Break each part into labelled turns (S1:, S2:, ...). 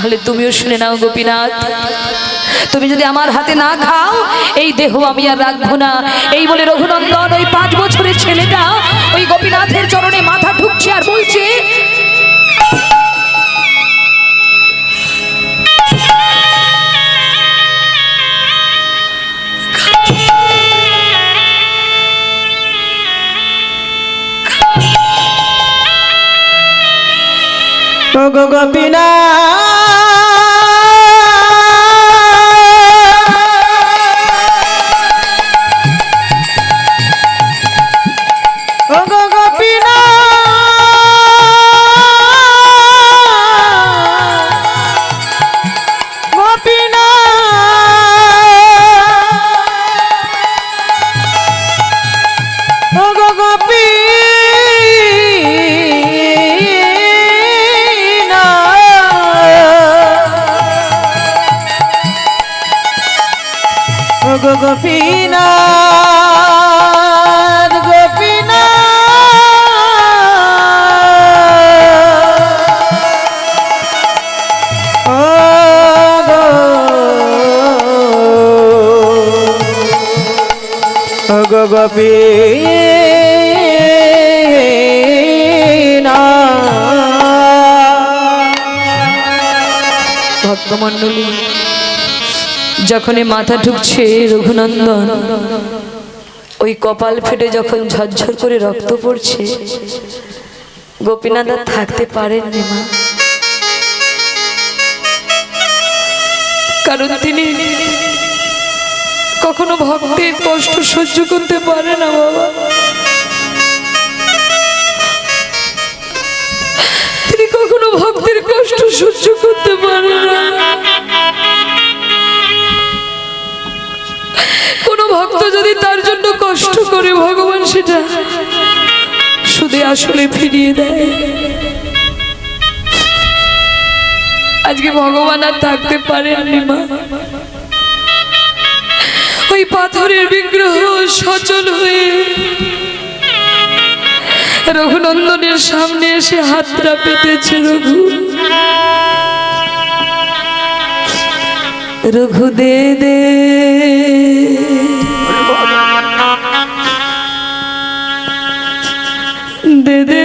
S1: তাহলে তুমিও শুনে নাও গোপীনাথ। তুমি যদি আমার হাতে না খাও, এই দেহ আমি আর রাখব না। এই বলে রঘুনন্দন ওই পাঁচ বছরের ছেলেটা ওই গোপীনাথের চরণে মাথা ঢুকছে আর বলছে,
S2: ও
S1: যখনই মাথা ঢুকছে রঘুনন্দন, ওই কপাল ফেটে যখন ঝরঝর করে রক্ত পড়ছে, গোপীনাথ থাকতে পারেননি মা। কারণ তিনি কখনো ভক্তের কষ্ট সহ্য করতে পারে না বাবা। তিনি কখনো ভক্তের কষ্ট সহ্য করতে পারে না। ভক্ত যদি তার জন্য কষ্ট করে ভগবান সেটা শুধু আসলে ফিরিয়ে দেয়। আজকে ভগবান আর থাকতে পারেননি মা। ওই পাথরের বিগ্রহ সচল হয়ে রঘুনন্দনের সামনে এসে হাতটা পেতেছে রঘু। রঘু দে দে। দে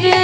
S1: রে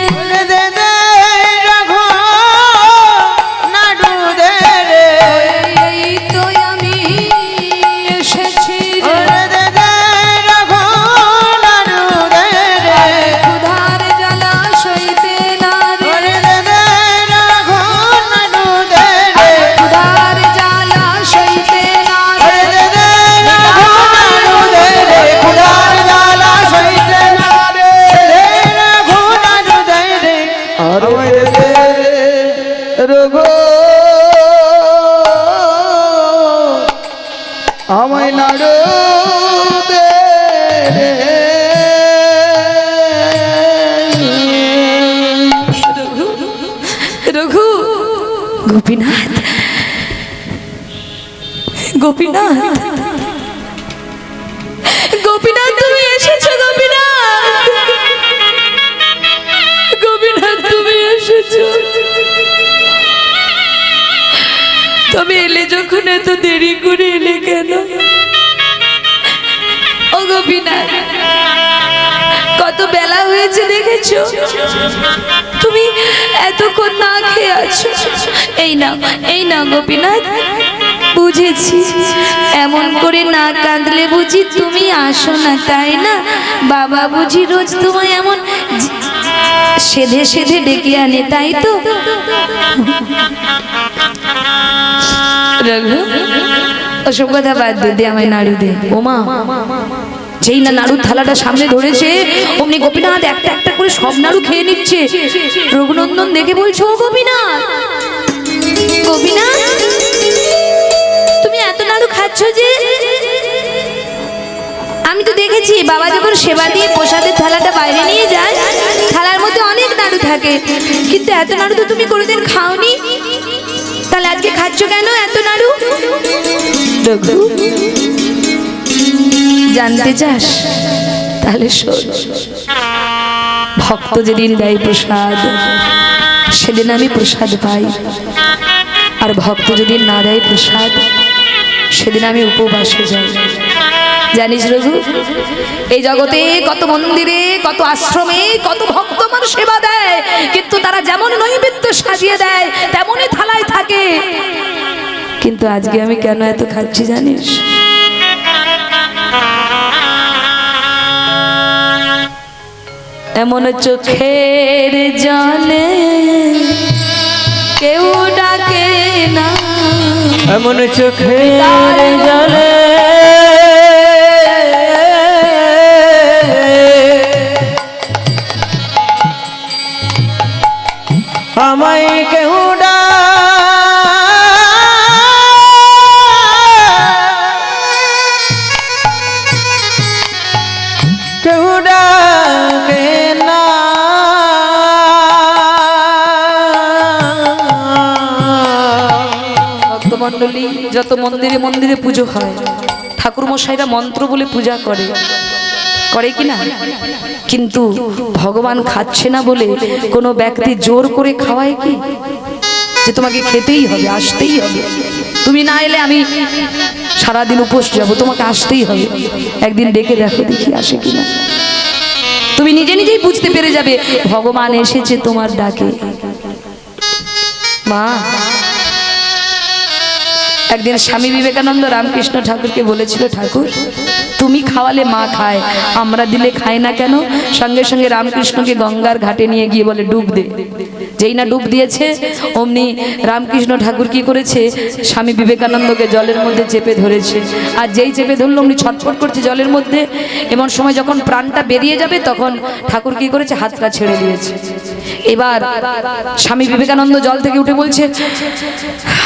S1: গোপীনাথ, তুমি এসেছ, গোপীনাথ। গোপীনাথ, তুমি এসেছ। তবে এলে যখন এত দেরি করে এলে কেন? ও গোপীনাথ, কত বেলা হয়েছে দেখেছ? তুমি এতক্ষণ না খেয়ে আছো। এই না এই না গোপীনাথ। বুঝেছি। এমন করে না কাঁদলে বুঝি তুমি আসো না তাই না? বাবা বুঝি রোজ তোমায় এমন সেধে সেধে ডেকে আনে তাই তো? রঘু ওসব কথা বাদ দে আমায় নাড়ু দে। ওমা যেই না নাড়ুর থালাটা সামনে ধরেছে অমনি গোপীনাথ একটা একটা করে সব নাড়ু খেয়ে নিচ্ছে। রঘুনন্দন দেখে বলছো ও গোপীনাথ! গোপীনাথ? এত নাড়ু খাচ্ছ যে? আমি তো দেখেছি, বাবা যখন সেবা দিয়ে প্রসাদের থালাটা বাইরে নিয়ে যায়, থালার মধ্যে অনেক নাড়ু থাকে। কিন্তু এত নাড়ু তো তুমি কোনোদিন খাওনি? তাহলে আজকে খাচ্ছ কেন এত নাড়ু জানতে চাস? তাহলে ভক্ত যেদিন দেয় প্রসাদ, সেদিন আমি প্রসাদ পাই। আর ভক্ত যেদিন না দেয় প্রসাদ সেদিন আমি উপবাসে যাই। জানিস রঘু, এই জগতে কত মন্দিরে, কত আশ্রমে কত ভক্ত আমার সেবা দেয়, কিন্তু তারা যেমন নৈবেদ্য সাজিয়ে দেয়, তেমনই থালায় থাকে। কিন্তু আজকে আমি কেন এত খাচ্ছি জানিস? এমন চোখের জলে কেউ
S2: এমন চোখে জলে। আমায় কেউ
S1: যত মন্দিরে মন্দিরে পুজো হয় ঠাকুর মশাইরা মন্ত্র বলে পূজা করে। করে কি না? কিন্তু ভগবান খাচ্ছে না বলে কোনো ব্যক্তি জোর করে খাওয়ায় কি? যে তোমাকে খেতেই হবে, আসতেই হবে। তুমি না এলে আমি সারাদিন উপোস যাব, তোমাকে আসতেই হবে। একদিন ডেকে দেখো, দেখি আসে কিনা তুমি নিজে নিজেই বুঝতে পেরে যাবে, ভগবান এসেছে তোমার ডাকে। মা একদিন স্বামী বিবেকানন্দ রামকৃষ্ণ ঠাকুরকে বলেছিল ঠাকুর তুমি খাওয়ালে মা খায়, আমরা দিলে খায় না কেন? সঙ্গে সঙ্গে রামকৃষ্ণকে গঙ্গার ঘাটে নিয়ে গিয়ে বলে, ডুব দে। যেই না ডুব দিয়েছে, অমনি রামকৃষ্ণ ঠাকুর কি করেছে? স্বামী বিবেকানন্দকে জলের মধ্যে চেপে ধরেছে। আর যেই চেপে ধরলো, অমনি ছটফট করছে জলের মধ্যে। এমন সময় যখন প্রাণটা বেরিয়ে যাবে, তখন ঠাকুর কি করেছে? হাতটা ছেড়ে দিয়েছে। এবার স্বামী বিবেকানন্দ জল থেকে উঠে বলছে,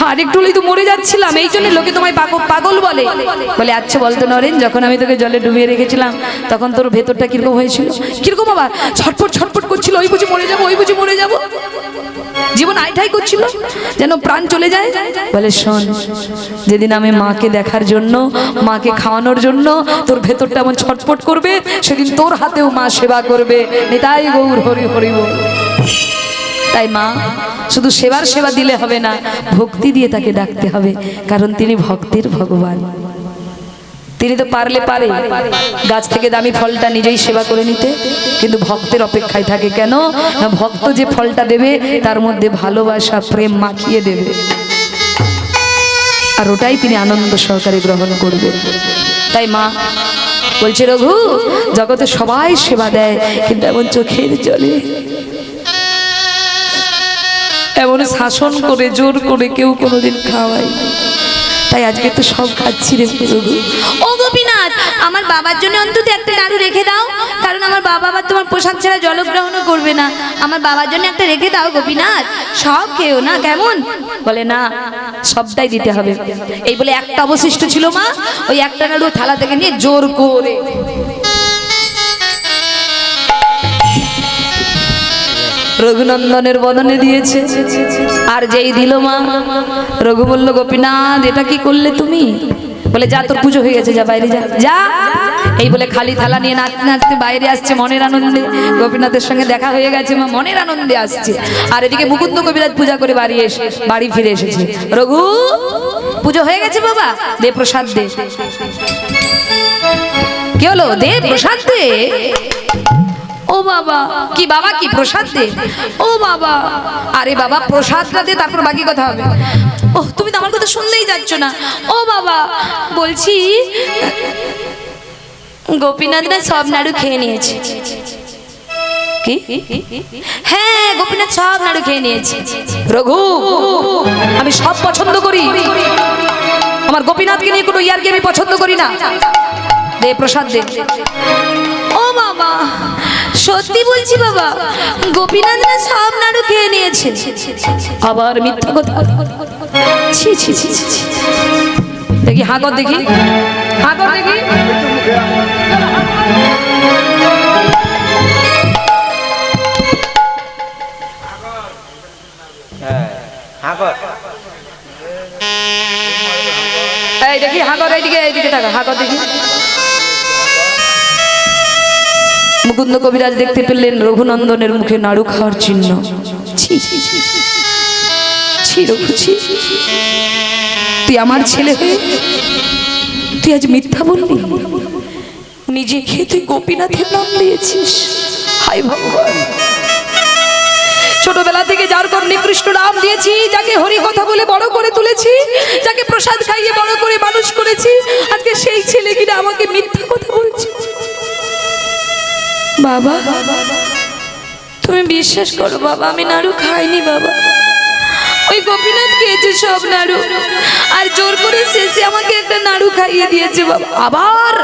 S1: আর একটু হলেই তো মরে যাচ্ছিলাম, এই জন্য লোকে তোমায় পাগল বলে। বলে আচ্ছা বলতো নরেন, যখন আমি তোকে জলে ডুবিয়ে রেখেছিলাম, তখন তোর ভেতরটা কীরকম হয়েছিল? কীরকম আবার? ছটফট ছটফট করছিল, ওই বুঝি মরে যাব, ওই বুঝি মরে যাব। জীবন আইঠাই করছিল, যেন প্রাণ চলে যায়। বলে, শোন, যেদিন আমি মাকে দেখার জন্য, মাকে খাওয়ানোর জন্য তোর ভেতরটা এমন ছটফট করবে, সেদিন তোর হাতেও মা সেবা করবে। নিতাই গৌর, হরি হরি বল। তাই মা, শুধু সেবার সেবা দিলে হবে না, ভক্তি দিয়ে তাকে ডাকতে হবে, কারণ তিনি ভক্তের ভগবান। তিনি তো পারলে পারে। গাছ থেকে দামি ফলটা নিজেই সেবা করে নিতে। কিন্তু ভক্তের অপেক্ষায় থাকে কেন? ভক্ত যে ফলটা দেবে, তার মধ্যে ভালোবাসা, প্রেম মাখিয়ে দেবে। আর ওটাই তিনি আনন্দ সহকারে গ্রহণ করবে। তাই মা বলছে, রঘু, জগতে সবাই সেবা দেয়, কিন্তু এমন চোখের জলে। এমন শাসন করে, জোর করে কেউ কোনোদিন খাওয়াই তাই আজকে তো সব খাচ্ছি রে প্রভু।
S3: ও গোপীনাথ, আমার বাবার জন্য অন্তত একটা নাড়ু রেখে দাও, কারণ আমার বাবা আবার তোমার পোশাক ছাড়া জলগ্রহণও করবে না। আমার বাবার জন্য একটা রেখে দাও গোপীনাথ, সব খেয়েও না, কেমন?
S1: বলে, না, সবটাই দিতে হবে। এই বলে একটা অবশিষ্ট ছিল মা, ওই একটা নাড়ু থালা থেকে নিয়ে জোর করে রঘুনন্দনের বদনে দিয়েছে। আর যেই দিল মা, রঘু বলল, গোপীনাথ, এটা কি করলে তুমি? বলে, যা তোর পুজো হয়ে গেছে, যা বাইরে যা যা। এই বলে খালি থালা নিয়ে নাচতে নাচতে বাইরে আসছে মনের আনন্দে। গোপীনাথের সঙ্গে দেখা হয়ে গেছে, মা মনের আনন্দে আসছে। আর এদিকে মুকুন্দ কবিরাজ পূজা করে বাড়ি এসে, বাড়ি ফিরে এসেছে। রঘু, পুজো হয়ে গেছে বাবা, দে প্রসাদ দে। কি হলো? দে প্রসাদ দে। ও বাবা, কি বাবা, কি প্রসাদ দে? ও বাবা, আরে বাবা, প্রসাদটা দে, তারপর বাকি কথা হবে। ও তুমি তো আমার কথা শুনলেই যাচ্ছ না। ও বাবা, বলছি, গোপীনাথ না সব নাড়ু খেয়ে নিয়েছে। কি? হ্যাঁ গোপীনাথ সব নাড়ু খেয়ে নিয়েছে। রঘু, আমি সব পছন্দ করি। আমার গোপীনাথকে নিয়ে কোনো ইয়ারকে আমি পছন্দ করি না। দে, প্রসাদ দে। ও বাবা সত্যি বলছি বাবা গোপীনাথ না সব নাড়ু খেয়ে নিয়েছে। আবার মিথ্যা কথা। ছি ছি ছি ছি ছি। দেখি হাগর দেখি। হাগর দেখি। এই দেখি হাগর এইদিকে এইদিকে থাকা। হাগর দেখি। মুকুন্দ কবিরাজ দেখতে পেলেন রঘুনন্দনের মুখে নাড়ু খাওয়ার চিহ্ন। ছি তুই আমার ছেলে হয়ে তুই আজ মিথ্যা বললি? নিজে খেয়ে তুই গোপীনাথের নাম দিয়েছিস। হাই ভগবান। ছোটবেলা থেকে যার কর নিকৃষ্ট নাম দিয়েছি, যাকে হরি কথা বলে বড় করে তুলেছি, যাকে প্রসাদ খাইয়ে বড় করে মানুষ করেছি, আজকে সেই ছেলে কিনা আমাকে মিথ্যা কথা বলছে। বাবা, তুমি বিশ্বাস করো বাবা, আমি নাড়ু খাইনি বাবা। ওই গোপীনাথ খেয়েছে সব নাড়ু। আর জোর করে শেষে আমাকে একটা নাড়ু খাইয়ে দিয়েছে বাবা। আবার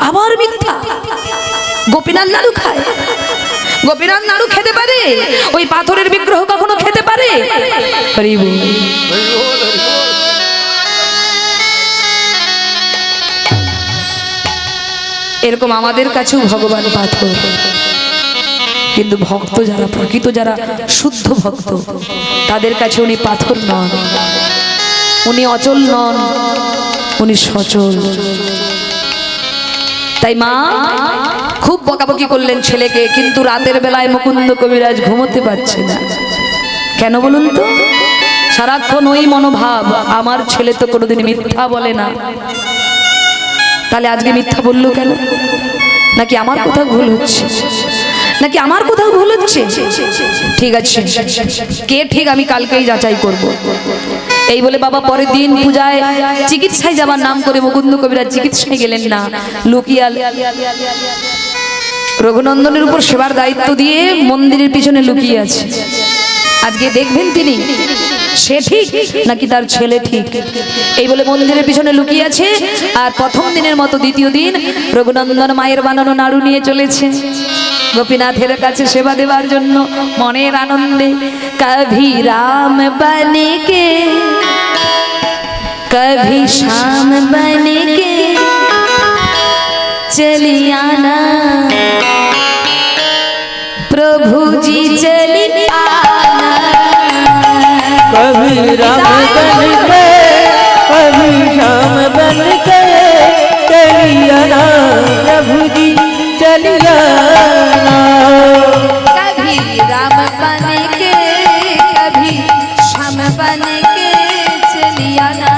S1: আবার মিথ্যা। গোপীনাথ নাড়ু খায়। গোপীনাথ নাড়ু খেতে পারে? ওই পাথরের বিগ্রহ কখনো খেতে পারে? হরি এরকম আমাদের কাছেও ভগবান পাঠ পাথর কিন্তু ভক্ত যারা, প্রকৃত যারা শুদ্ধ ভক্ত, তাদের কাছে উনি পাথর নন। উনি অচল নন, উনি সচল। তাই মা, খুব বকাবকি করলেন ছেলেকে, কিন্তু রাতের বেলায় মুকুন্দ কবিরাজ ঘুমোতে পারছে না। কেন বলুন তো? সারাক্ষণ ওই মনোভাব, আমার ছেলে তো কোনোদিন মিথ্যা বলে না। তাহলে আজকে মিথ্যা বলল কেন? নাকি আমার কোথাও ভুল হচ্ছে? নাকি আমার কোথাও ভুল হচ্ছে? ঠিক আছে, কে ঠিক আমি কালকেই যাচাই করব। এই বলে বাবা পরের দিন পূজায় চিকিৎসায় যাবার নাম করে মুকুন্দ কবিরা চিকিৎসায় গেলেন না। লুকিয়াল রঘুনন্দনের উপর সেবার দায়িত্ব দিয়ে মন্দিরের পিছনে লুকিয়ে আছে। আজকে দেখবেন তিনি। সে ঠিক নাকি তার ছেলে ঠিক? এই বলে মন্দিরের পিছনে লুকিয়ে আছে আর প্রথম দিনের মতো দ্বিতীয় দিন রঘুনন্দন মায়ের বানানো নাড়ু নিয়ে চলেছে। গোপীনাথের কাছে সেবা দেওয়ার জন্য মনের আনন্দে কভি রাম বনে কে, কভি শ্যাম বনে কে, চলিয়ানা। प्रभु जी चली आना
S2: कभी राम बन के कभी श्याम बन के चलिया ना प्रभु जी चलिया ना
S3: कभी राम बन के कभी श्याम बन के चली आना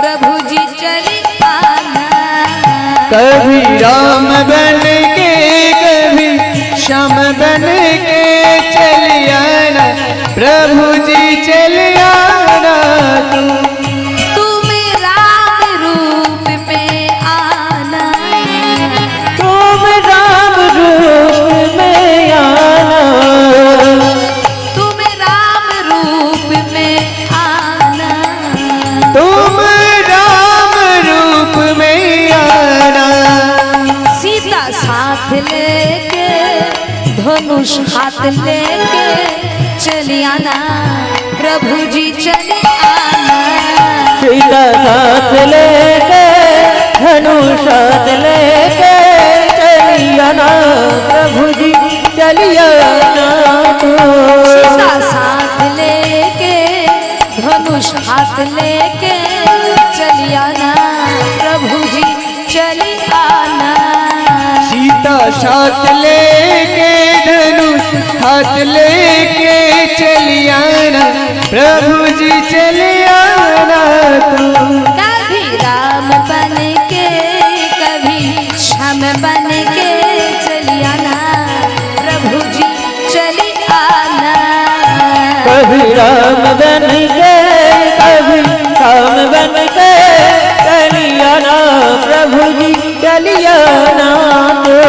S3: प्रभु जी चली आना
S4: कभी राम बन श्याम
S3: हाथ लेके चली आना। प्रभु जी चली आना।
S2: सीता साथ लेके धनुष साथ लेके चलिया ना प्रभु जी
S3: सीता साथ लेके धनुष हाथ लेके चली आना। प्रभु जी चली आना।
S4: सीता साथ लेके धनुष हाथ लेके चलिया ना प्रभु जी चलिया ना तू।
S3: कभी राम बन के कभी श्याम बन के चली आना प्रभु जी चली आना।
S2: कभी राम बन के कभी काम बन के चलिया ना प्रभु जी चलिया ना तो।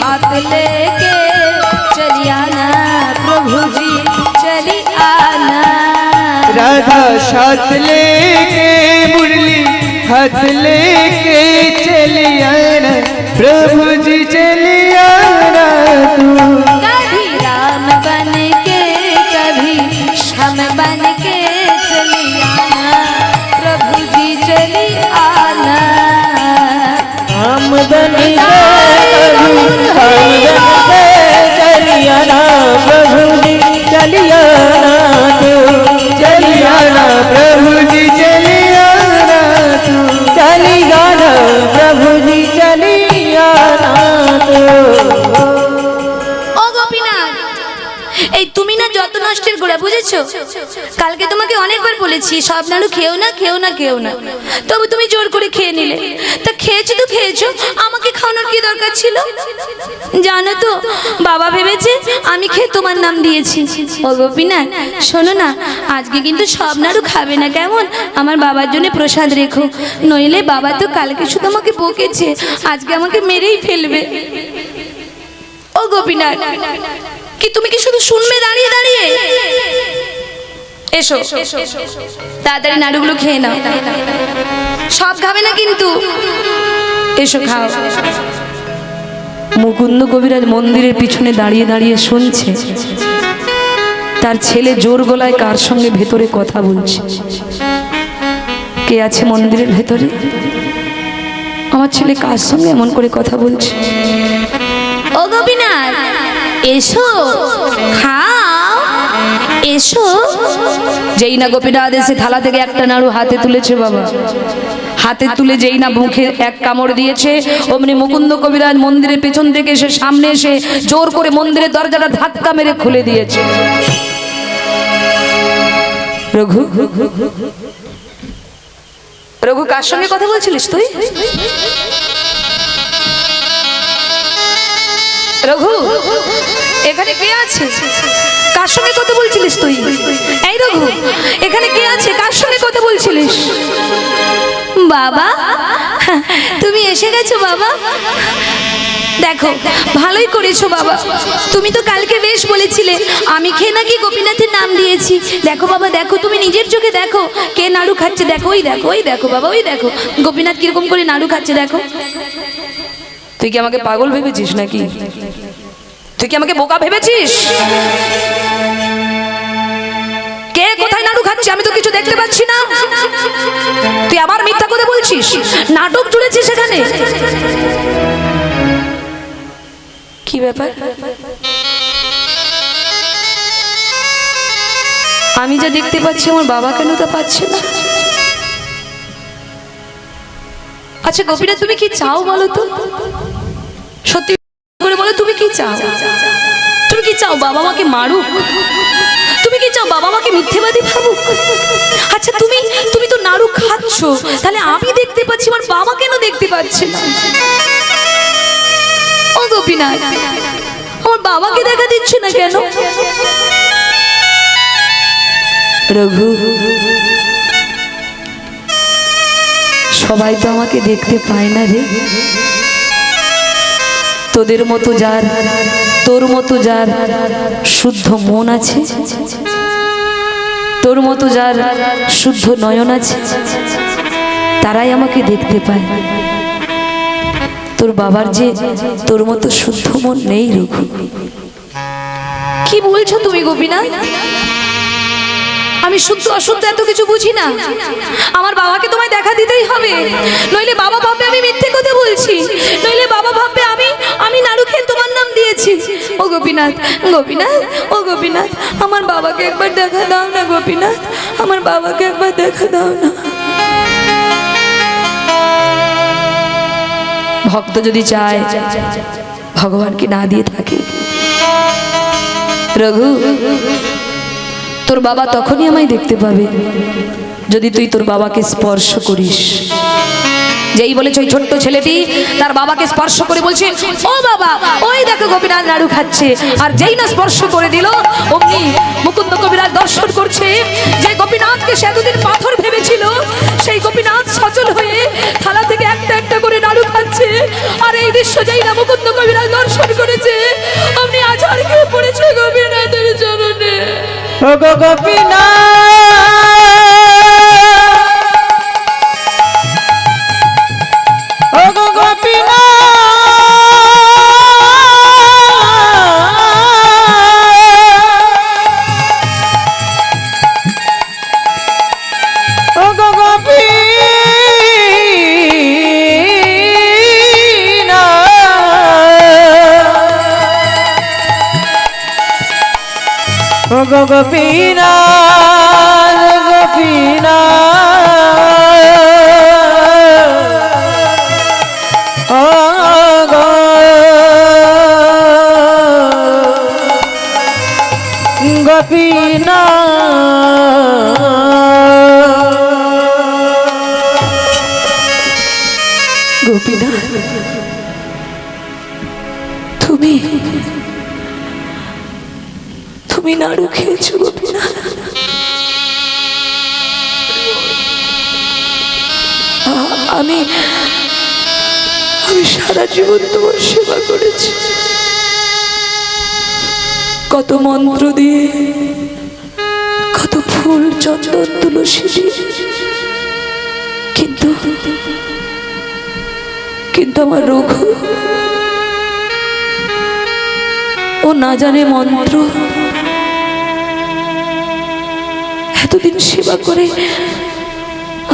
S3: हाथ लेके चली आना प्रभु जी चली आना
S2: राधा साथ लेके मुरली हाथ लेके चलिया ना प्रभु जी चलिया ना तू
S4: এই তুমি না যত
S3: নষ্টের গোড়া বুঝেছ? কালকে তোমাকে অনেকবার বলেছি, সব নাড়ু খেও না খেও না খেও না। তবু তুমি জোর করে খেয়ে নিলে। তা খেয়েছো তো খেয়েছো, আমাকে কি দরকার ছিল? জানো তো, বাবা ভেবেছে আমি খেয়ে তোমার নাম দিয়েছি। ও গোপীনা শোনো না, আজকে কিন্তু সব নাড়ু খাবে না, কেমন? আমার বাবার জন্য প্রসাদ রেখো। নইলে বাবা তো কালকে শুধু আমাকে বকেছে, আজকে আমাকে মেরেই ফেলবে। ও গোপীনাথ কি তুমি কি শুধু শুনবে? দাঁড়িয়ে দাঁড়িয়ে। এসো, তাড়াতাড়ি নাড়ুগুলো খেয়ে নাও। সব খাবে না কিন্তু? এসো, খাও।
S1: মুকুন্দ কবিরাজ মন্দিরের পিছনে দাঁড়িয়ে দাঁড়িয়ে শুনছে। তার ছেলে জোর গলায় কার সঙ্গে ভেতরে কথা বলছে? কে আছে মন্দিরের ভেতরে? আমার ছেলে কার সঙ্গে এমন করে কথা বলছে?
S3: ও গোপীনাথ এসো খাও এসো।
S1: যেই না গোপীনাথ এসে থালা থেকে একটা নাড়ু হাতে তুলেছে বাবা। হাতে তুলে যেই না মুখে এক কামড় দিয়েছে, অমনি মুকুন্দ কবিরাজ মন্দিরের পেছন থেকে এসে সামনে এসে জোর করে মন্দিরের দরজাটা ধাক্কা মেরে খুলে দিয়েছে। রঘু রঘু, কার সঙ্গে কথা বলছিলিস তুই? রঘু, এখানে কে আছে? কার সঙ্গে কথা বলছিলিস তুই? এই রঘু, এখানে কে আছে? কার সঙ্গে কথা বলছিলিস?
S3: বাবা? তুমি এসে গেছো বাবা? দেখো, ভালোই করেছ বাবা। তুমি তো কালকে বেশ বলেছিলে, আমি খেয়ে নাকি গোপীনাথের নাম দিয়েছি। দেখো বাবা, দেখো, তুমি নিজের চোখে দেখো, কে নাড়ু খাচ্ছে। দেখো, ওই দেখো ওই দেখো বাবা, ওই দেখো। গোপীনাথ কীরকম করে নাড়ু খাচ্ছে, দেখো।
S1: তুই কি আমাকে পাগল ভেবেছিস নাকি? তুই কি আমাকে বোকা ভেবেছিস? কে কোথায় নাড়ু খাচ্ছে আমি তো কিছু দেখতে পাচ্ছি না। তুই আবার মিথ্যা কথা বলছিস? নাটক জুড়েছিস সেখানে। কি ব্যাপার? আমি যা দেখতে পাচ্ছি আমার বাবা কেন তা পাচ্ছে না? আচ্ছা গোপীনাথ তুমি কি চাও বলো তো? সত্যি করে বলো, তুমি কি চাও? তুমি কি চাও বাবা মাকে মারুক? চাও বাবা মাকে মিথ্যেবাদী ভাবুক। আচ্ছা তুমি তুমি তো নাড়ু খাচ্ছ। তাহলে আমি দেখতে পাচ্ছি, আমার বাবা কেন দেখতে পাচ্ছে ও গোপীনাথ, আমার বাবাকে দেখা দিচ্ছে না কেন? রঘু, সবাই তো আমাকে দেখতে পায় না রে। তোদের মতো যার, তোর মতো যার শুদ্ধ মন আছে। তোর মতো যার শুদ্ধ নয়ন আছে, তারাই আমাকে দেখতে পায়। তোর বাবার যে তোর মতো শুদ্ধ মন নেই রঘু কি বলছো তুমি গোপীনাথ? আমি শুদ্ধ অশুদ্ধ এত কিছু বুঝি না। আমার বাবাকে তোমায় দেখা দিতেই হবে। নইলে বাবা ভাববে আমি মিথ্যে কথা বলছি। নইলে বাবা ভাববে আমি আমি নাড়ু তোমার নাম দিয়েছি। ও গোপীনাথ গোপীনাথ, ও গোপীনাথ, আমার বাবাকে একবার দেখা দাও না গোপীনাথ, আমার বাবাকে একবার দেখা দাও না। ভক্ত যদি চায়, ভগবানকে না দিয়ে থাকে। রঘু তোর বাবা তখনই আমায় দেখতে পাবে। যদি তুই তোর বাবাকে স্পর্শ করিস। যেই বলেছে ওই ছোট্ট ছেলেটি, তার বাবাকে স্পর্শ করে বলছে, ও বাবা, ওই দেখো গোপীনাথ নাড়ু খাচ্ছে। আর যেই না স্পর্শ করে দিল, অমনি মুকুন্দ কবিরাজ দর্শন করছে যে গোপীনাথকে সে এতদিন পাথর ভেবেছিল। সেই গোপীনাথ সচল হয়ে থালা থেকে একটা একটা করে নাড়ু খাচ্ছে। আর এই দৃশ্য যেই না মুকুন্দ কবিরাজ দর্শন করেছে, অমনি আছাড় খেয়ে পড়েছে গোপীনাথের চরণে
S2: গোপীনাথ! গোপীনাথ গোপীনাথ গোপীনা
S1: সারা জীবন তোমার সেবা করেছি। কত মন্ত্র দিয়ে, কত ফুল, চন্দন, তুলসী কিন্তু কিন্তু আমার রঘু ও না জানে মন্ত্র। এতদিন সেবা করে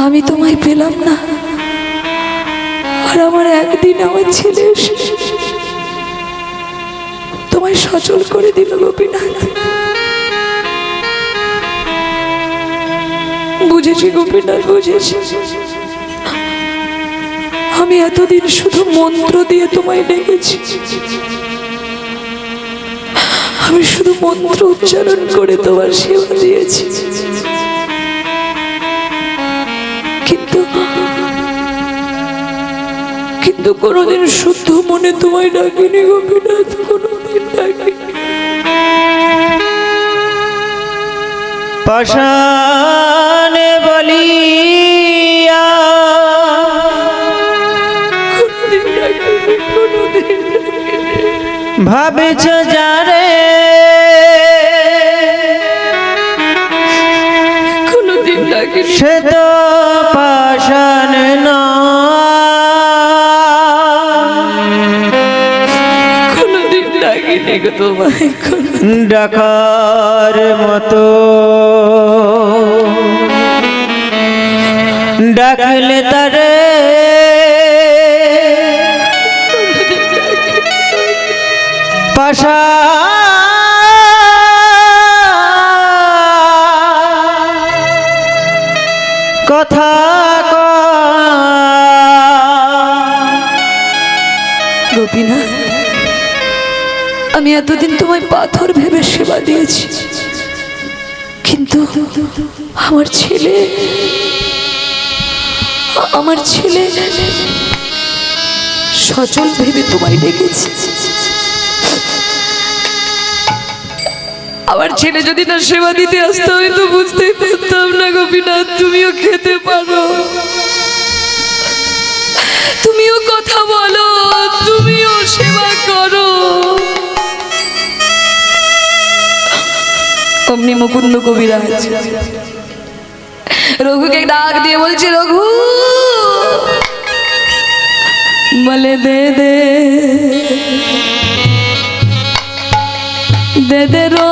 S1: আমি তোমায় পেলাম না। আর আমার একদিন আমার ছেলে এসে তোমায় সচল করে দিল গোপীনাথ। বুঝেছি গোপীনাথ, বুঝেছি। আমি এতদিন শুধু মন্ত্র দিয়ে তোমায় ডেকেছি। আমি শুধু মন্ত্র উচ্চারণ করে তোমার সেবা দিয়েছি। কিন্তু কোনোদিন শুদ্ধ মনে তোমায় ডাকিনি গোপীনাথ কোনোদিন ডাকিনি।
S2: পাশানে বলিয়া
S1: কোনোদিন ডাকিনি কোনোদিন।
S2: ভাবেছ যারে?
S1: কোনোদিন ডাকিনি।
S2: সে তো
S1: তোমায়
S2: ডাকার মতো। ডাকলে তারে। পাশা। কথা।
S1: গোপীনাথ। আমি এতদিন তোমায় পাথর ভেবে সেবা দিয়েছি। কিন্তু আমার ছেলে আমার ছেলে সচল ভেবে তোমায় ডেকেছি। আমার ছেলে যদি না সেবা দিতে আসতো, আমি তো বুঝতেই পারতাম না গোপীনাথ তুমিও খেতে পারো। তুমিও কথা বলো, তুমিও সেবা করো। অমনি মুকুন্দ কবিরাজ। রঘুকে ডাক দিয়ে বলছে রঘু! বলে দে দে। দে দে রো